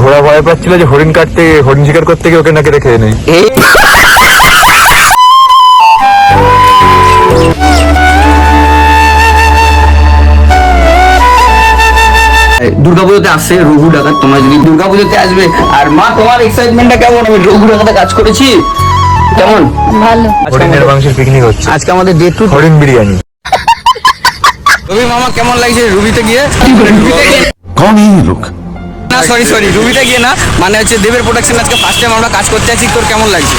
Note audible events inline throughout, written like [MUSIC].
ঘোড়া ভয় পাচ্ছিল যে হরিণ কাটতে হরিণ শিকার করতে গিয়ে ওকে নাকি রেখে নেই। দুর্গাপুজোতে রঘু ডাকাত যদি দুর্গাপুজোতে আসবে আর মা তোমার এক্সাইটমেন্টটা কেমন? আমি রঘু ডাকাতে কাজ করেছি। কেমন? ভালো। মাংসের পিকনিক হচ্ছে। আজকে আমাদের ডে টু হরিণ বিরিয়ানি। রবি মামা কেমন লাগছে রুবিতে গিয়ে? কোন লোক। না সরি সরি রুবিতে গিয়ে না মানে হচ্ছে দেবের প্রোডাকশন আজকে ফার্স্ট টাইম আমরা কাজ করতে আছি তোর কেমন লাগছে?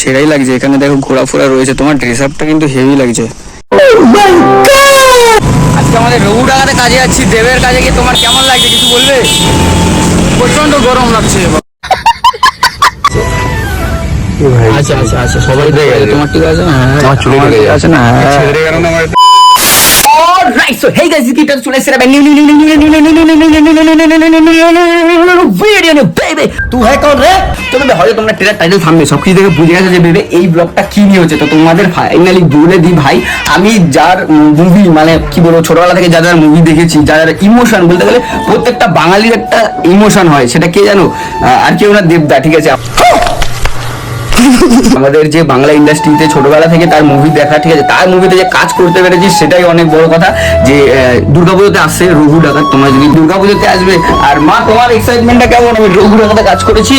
সেটাই লাগছে এখানে দেখো ঘোরাফোরা রয়েছে তোমার ড্রেস আপটা কিন্তু হেভি লাগছে। আজকে আমাদের রঘু ডাকাতে কাজে যাচ্ছি দেবের কাজে গিয়ে তোমার কেমন লাগছে কিছু বলবে? প্রচণ্ড গরম লাগছে। আচ্ছা আচ্ছা আচ্ছা সবাই দেখে তোমার ঠিক আছে না? আমার চুলে আমার লেগে ঠিক আছে না? ছেড়ে গেল না হ্যাঁ দেখে বুঝে গেছে যে এই ব্লগটা কি নিয়ে তো তোমাদের ফাইনালি বলে ভাই আমি যার মুভি মানে কি বলব ছোটবেলা থেকে যা মুভি দেখেছি যা ইমোশন বলতে গেলে প্রত্যেকটা বাঙালির একটা ইমোশন হয় সেটা কে জানো আর কেউ না দেবদা ঠিক আছে আমাদের যে বাংলা ইন্ডাস্ট্রিতে ছোটবেলা থেকে তার মুভি দেখা ঠিক আছে, তার মুভিতে যে কাজ করতে পেরেছি সেটাই অনেক বড় কথা যে দুর্গাপুজোতে আসছে রঘু ডাকাত। তোমার যদি দুর্গাপুজোতে আসবে, আর মা, তোমার এক্সাইটমেন্টটা কেমন? আমি রঘু ডাকাতে কাজ করেছি।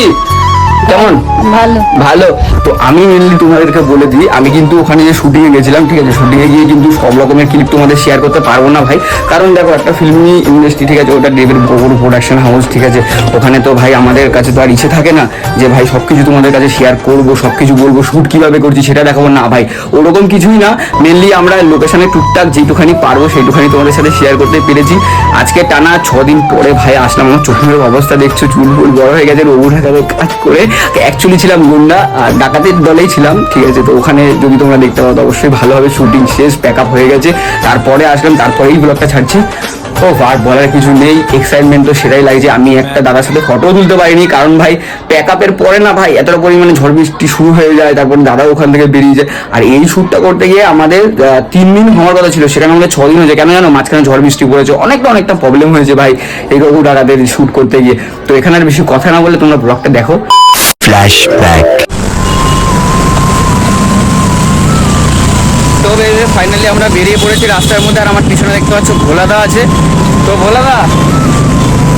কেমন? ভালো। ভালো? তো আমি মেনলি তোমাদেরকে বলে দিই আমি কিন্তু ওখানে যে শুটিংয়ে গেছিলাম ঠিক আছে? শুটিংয়ে গিয়ে কিন্তু সব রকমের ক্লিপ তোমাদের শেয়ার করতে পারব না ভাই। কারণ দেখো একটা ফিল্মি ইন্ডাস্ট্রি ঠিক আছে? ওটা ডেভিড বড় প্রোডাকশন হাউস ঠিক আছে? ওখানে তো ভাই আমাদের কাছে তো আর ইচ্ছে থাকে না যে ভাই সব কিছু তোমাদের কাছে শেয়ার করব সব কিছু বলব শ্যুট কীভাবে করছি সেটা দেখাবো না ভাই। ওরকম কিছুই না। মেনলি আমরা লোকেশনে টুকটাক যেটুখানি পারব সেইটুখানি তোমাদের সাথে শেয়ার করতে পেরেছি। আজকে টানা ছ দিন পরে ভাই আসলাম। আমার চোখের অবস্থা দেখছ চুল ফুল বড় হয়ে গেছে রঘু ঢাকাতে কাজ করে অ্যাকচুয়ালি ছিলাম গুন্ডা, আর ডাকাতের দলেই ছিলাম, ঠিক আছে? তো ওখানে যদি তোমরা দেখতে পাও, তো অবশ্যই ভালোভাবে শুটিং শেষ প্যাক আপ হয়ে গেছে। তারপরে আসলাম, তারপরেই ব্লগটা ছাড়ছি। ও আর বলার কিছু নেই এক্সাইটমেন্ট তো সেটাই লাগছে। আমি একটা দাদার সাথে ফটো তুলতে পারিনি, কারণ ভাই প্যাক আপের পরে না ভাই, এতটা পরিমাণে ঝড় বৃষ্টি শুরু হয়ে যায়, তারপর দাদা ওখান থেকে বেরিয়ে যায়। আর এই শ্যুটটা করতে গিয়ে আমাদের তিন দিন হওয়ার কথা ছিল, সেখানে আমাদের ছ দিন হয়েছে। কেন জানো, মাঝখানে ঝড় বৃষ্টি পড়েছে, অনেকটা অনেকটা প্রবলেম হয়েছে ভাই, এই দাদাদের শ্যুট করতে গিয়ে। তো এখানে আর বেশি কথা না বলে তোমরা ব্লগটা দেখো। ফ্ল্যাশব্যাক তো ফাইনালি আমরা বেরিয়ে পড়েছি রাস্তার মধ্যে, আর আমার পিছনে দেখতে পাচ্ছ ভোলাদা আছে। তো ভোলাদা,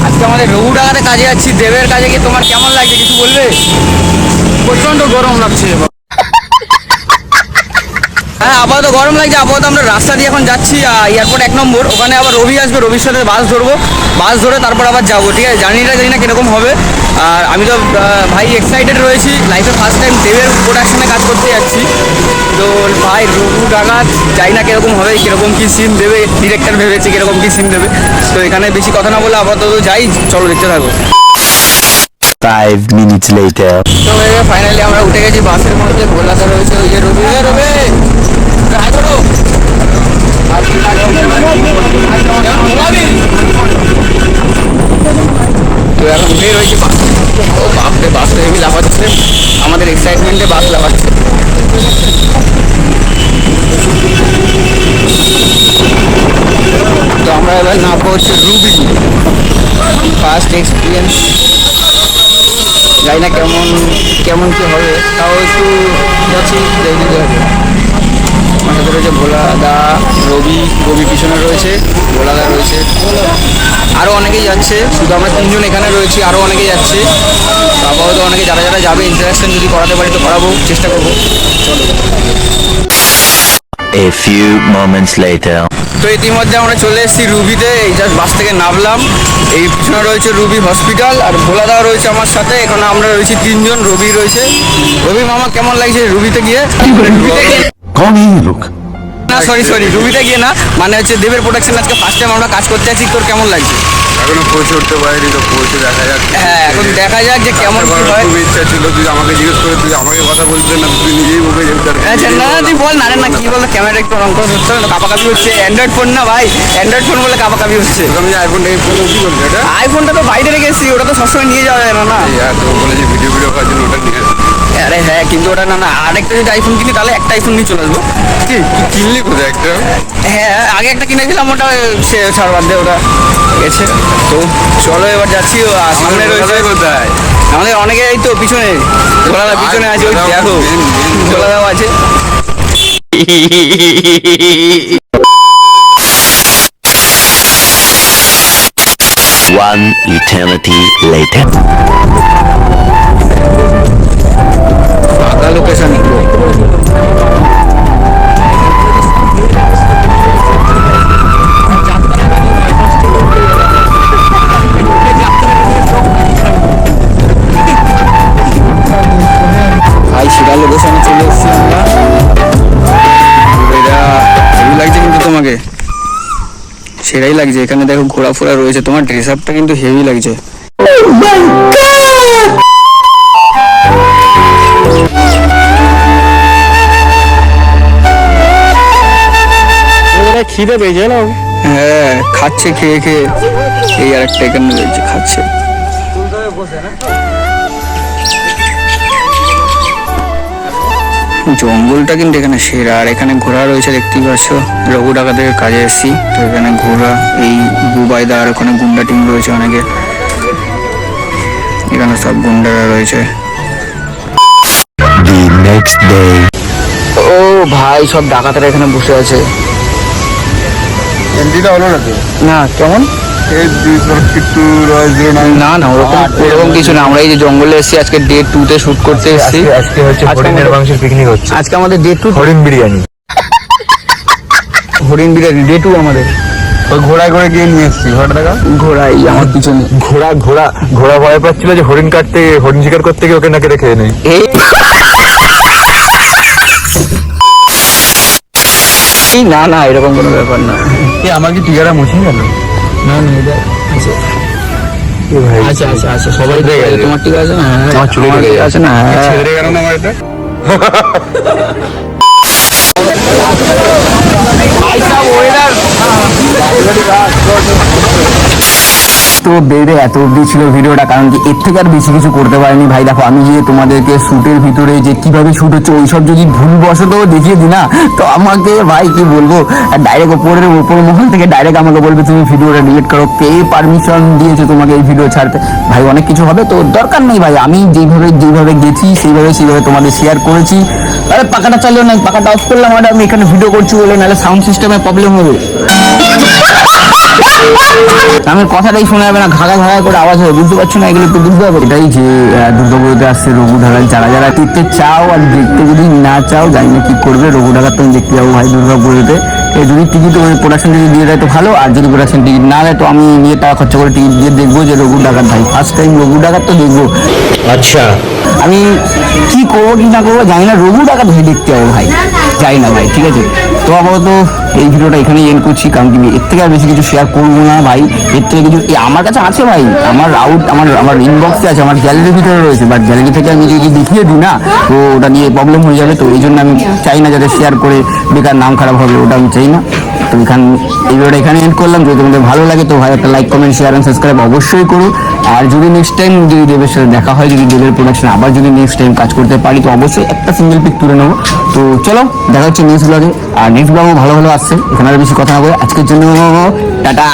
আজকে আমাদের রঘুডাঙাতে কাজে যাচ্ছি। দেবের কাজে গিয়ে তোমার কেমন লাগছে, কিছু বলবে? প্রচণ্ড গরম লাগছে। হ্যাঁ আপাতত গরম লাগছে, আপাতত আমরা রাস্তা দিয়ে এখন যাচ্ছি এয়ারপোর্ট এক নম্বর। ওখানে আবার রবি আসবে, রবির সাথে বাস ধরবো। বাস ধরে তারপর আবার যাব, ঠিক আছে? জার্নিটা জানি না কীরকম হবে। আর আমি তো ভাই এক্সাইটেড রয়েছি। লাইফে ফার্স্ট টাইম দেবের প্রোডাকশানে কাজ করতে যাচ্ছি। তো ভাই রঘু ডাকাত যাই না কীরকম হবে কীরকম কী সিন দেবে ডিরেক্টর ভেবেছে কীরকম কী সিন দেবে। তো এখানে বেশি কথা না বলে আপাতত যাই চলো দেখতে থাকো। ফাইনালি আমরা উঠে গেছি বাসের মধ্যে রয়েছে রবি তো এখন বের হয়েছে বাপরে বাস হেভি লাফাচ্ছে। আমাদের এক্সাইটমেন্টে বাস লাফাচ্ছে। তো আমরা এবার নামবো হচ্ছে রুবি ফার্স্ট এক্সপিরিয়েন্স জানি না কেমন কেমন কি হবে। তাও একটু যাচ্ছি দেখে আমার সাথে রয়েছে ভোলাদা রবি। রবি পিছনে রয়েছে, ভোলাদা রয়েছে। আরও অনেকেই যাচ্ছে শুধু আমরা তিনজন এখানে রয়েছি আরও অনেকেই যাচ্ছে। আপাতত অনেকে যারা যারা যাবে ইন্টারাকশন যদি করাতে পারি তো করাবো চেষ্টা করব। চলো A few moments later. তো ইতিমধ্যে আমরা চলে এসেছি রুবিতে এই জাস্ট বাস থেকে নামলাম। এই পিছনে রয়েছে রুবি হসপিটাল আর ভোলাদা রয়েছে আমার সাথে এখানে আমরা রয়েছি তিনজন রবি রয়েছে। রবি মামা কেমন লাগছে রুবিতে গিয়ে? লোক। না সরি সরি রুবিতে গিয়ে না মানে হচ্ছে দেবের প্রোডাকশন আজকে ফার্স্ট টাইম আমরা কাজ করতে আছি তোর কেমন লাগছে? এখনও পৌঁছে উঠতে পারিনি তো পৌঁছে দেখা যাক। হ্যাঁ এখন দেখা যাক যে কেমন হয়। খুব ইচ্ছা ছিল তুই আমাকে জিজ্ঞেস করে তুই আমাকে কথা বলতে না তুই নিজেই মুখে যেতে আচ্ছা না তুই বল না রে না কি বলতো ক্যামেরা একটু অঙ্ক হচ্ছে না কাপাকাপি হচ্ছে অ্যান্ড্রয়েড ফোন না ভাই অ্যান্ড্রয়েড ফোন বলে কাপাকাপি হচ্ছে। আমি আইফোন থেকে ফোন কি বলছি এটা? আইফোনটা তো বাইরে রেখে এসেছি ওটা তো সবসময় নিয়ে যাওয়া যায় না না। তো বলেছি ভিডিও ভিডিও করার জন্য ওটা নিয়ে। আরে হ্যাঁ কিন্তু ওটা না না আরেকটা যদি আইফোন কিনি তাহলে একটা আইফোন নিয়ে চলে আসব। কি? কিনলি কোথায় একটা? হ্যাঁ আগে একটা কিনেছিলাম ওটা সে ছাড় বাদ দিয়ে ওটা গেছে। তো চলো এবার যাচ্ছি আর সামনে রয়েছে কোথায়? আমাদের অনেকে এই তো পিছনে গোলাদা পিছনে আছে ওই দেখো গোলাদাও আছে। One eternity later. সেরাই লাগছে। এখানে দেখো ঘোরাফোরা রয়েছে। তোমার ড্রেস আপটা কিন্তু হেভি লাগছে। খিদে পেয়েছে না? হ্যাঁ খাচ্ছে খেয়ে খেয়ে। এই আর একটা এখানে রয়েছে খাচ্ছে। জঙ্গলটা কিন্তু এখানে সেরা। আর এখানে ঘোড়া রয়েছে দেখতেই পাচ্ছ। রঘু ডাকাতের কাজে এসেছি। তো এখানে ঘোড়া এই বুবাইদা আর ওখানে গুন্ডা টিম রয়েছে অনেকে। এখানে সব গুন্ডারা রয়েছে। The next day. ও ভাই সব ডাকাতেরা এখানে বসে আছে। এন্ট্রিটা হলো না না কেমন? এই দুই একটু জিরো নাইন। না না ওরকম ওরকম কিছু না। আমরা এই যে জঙ্গলে এসেছি আজকে ডে টু তে শুট করতে এসেছি। আজকে হচ্ছে আজকে হরিণের মাংসের পিকনিক হচ্ছে। আজকে আমাদের ডে টু হরিণ বিরিয়ানি। হরিণ বিরিয়ানি ডে টু আমাদের। ওই ঘোড়ায় করে গিয়ে নিয়ে এসছি। ঘোড়াটা দেখা ঘোড়াই আমার পিছনে। ঘোড়া ঘোড়া ঘোড়া ভয় পাচ্ছিল যে হরিণ কাটতে হরিণ শিকার করতে গিয়ে ওকে না কেটে খেয়ে নেই এই না না এরকম কোনো ব্যাপার না। আমার কি টিকাটা মুছে গেল? না না এটা আচ্ছা আচ্ছা আচ্ছা সবাই তোমার ঠিক আছে? না হ্যাঁ, আমার চুলে আছে না হ্যাঁ। ছেড়ে গেল না আমার এটা [LAUGHS] তো বেড়ে এত অব্দি ছিল ভিডিওটা, কারণ কি এর থেকে আর বেশি কিছু করতে পারিনি। ভাই, দেখো, আমি যে তোমাদেরকে শ্যুটের ভিতরে যে কীভাবে শুট হচ্ছে, ওইসব যদি ভুলবশত দেখিয়ে দিই না, তো আমাকে, ভাই, কি বলব? ডাইরেক্ট ওপরের, ওপর মহল থেকে ডাইরেক্ট আমাকে বলবে, তুমি ভিডিওটা ডিলিট করো, কে পারমিশন দিয়েছে তোমাকে এই ভিডিও ছাড়তে? ভাই, অনেক কিছু হবে, তো দরকার নেই, ভাই। আমি যেইভাবে যেইভাবে গেছি, সেইভাবে সেইভাবে তোমাদের শেয়ার করেছি। আরে, পাখাটা চালিয়ে নাই পাখাটা অফ করলাম আমি এখানে ভিডিও করছি বলে, নাহলে সাউন্ড সিস্টেমে প্রবলেম হবে। আমার কথাটাই শোনা যাবে না ঘাগা ঘাগা করে আওয়াজ হবে বুঝতে পারছ না এগুলো একটু বুঝতে হবে? এটাই যে দুর্গাপুরতে আসছে রঘু ঢাকার যারা যারা দেখতে চাও আর দেখতে যদি না চাও জানি না কি করবে রঘু ঢাকার তুমি দেখতে যাব ভাই দুর্গাপুরেতে এ যদি টিকিট ওই প্রোডাকশন টিকিট দিয়ে দেয় তো ভালো আর যদি প্রোডাকশন টিকিট না দেয় তো আমি নিয়ে টাকা খরচা করে টিকিট দিয়ে দেখব যে রঘু ডাকাত ভাই ফার্স্ট টাইম রঘু ডাকাত তো দেখব। আচ্ছা। আমি কি করব কি না করব জানি না রঘু ডাকাত ভাই দেখতে যাব ভাই। যাই না ভাই ঠিক আছে? তো আপাতত এই ভিডিওটা এখানে এন্ড করছি, কারণ কি এর থেকে আর বেশি কিছু শেয়ার করব না ভাই। এর থেকে কিছু আমার কাছে আছে ভাই, আমার আউট আমার আমার ইনবক্সে আছে, আমার গ্যালারির ভিতরে রয়েছে বাট গ্যালারি থেকে আমি যদি দেখিয়ে দিই না, তো ওটা নিয়ে প্রবলেম হয়ে যাবে, তো এই জন্য আমি চাই না যাতে শেয়ার করে বেকার নাম খারাপ হবে, ওটা আমি চাই না। তো এখান, এই ভিডিওটা এখানে এন্ড করলাম, যদি তোমাদের ভালো লাগে তো ভাই একটা like comment share and subscribe অবশ্যই করো। আর যদি নেক্সট টাইম যদি দেবের সাথে দেখা হয়, যদি দেবের প্রোডাকশন আবার যদি নেক্সট টাইম কাজ করতে পারি, তো অবশ্যই একটা সিঙ্গেল পিক তুলে নেব। তো চলো, দেখা হচ্ছে নিউজ ব্লগে আর নেক্সট ব্লগও ভালো ভালো আসছে, এখানে আর বেশি কথা হবে আজকের জন্য টাটা।